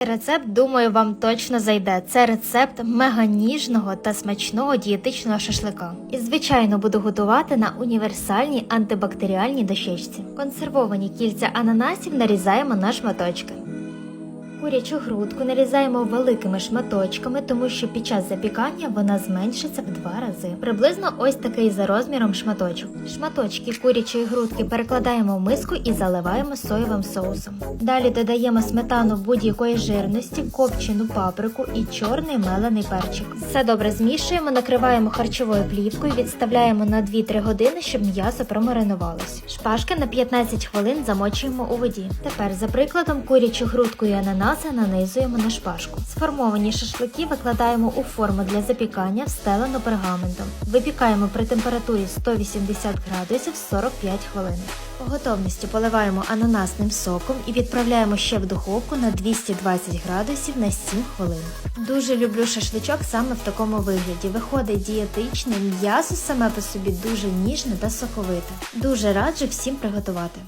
Рецепт, думаю, вам точно зайде. Це рецепт меганіжного та смачного дієтичного шашлика. І, звичайно, буду готувати на універсальній антибактеріальній дощечці. Консервовані кільця ананасів нарізаємо на шматочки. Курячу грудку нарізаємо великими шматочками, тому що під час запікання вона зменшиться в два рази. Приблизно ось такий за розміром шматочок. Шматочки курячої грудки перекладаємо в миску і заливаємо соєвим соусом. Далі додаємо сметану будь-якої жирності, копчену паприку і чорний мелений перчик. Все добре змішуємо, накриваємо харчовою плівкою, відставляємо на 2-3 години, щоб м'ясо промаринувалось. Шпажки на 15 хвилин замочуємо у воді. Тепер за прикладом курячу грудку і ананаси нанизуємо на шпажку. Сформовані шашлики викладаємо у форму для запікання, встелену пергаментом. Випікаємо при температурі 180 градусів 45 хвилин. По готовності поливаємо ананасним соком і відправляємо ще в духовку на 220 градусів на 7 хвилин. Дуже люблю шашличок саме в такому вигляді. Виходить дієтичне, м'ясо саме по собі дуже ніжне та соковите. Дуже раджу всім приготувати.